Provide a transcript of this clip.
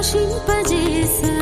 నింపి ప్రకాశింపజేశావు నా ప్రభు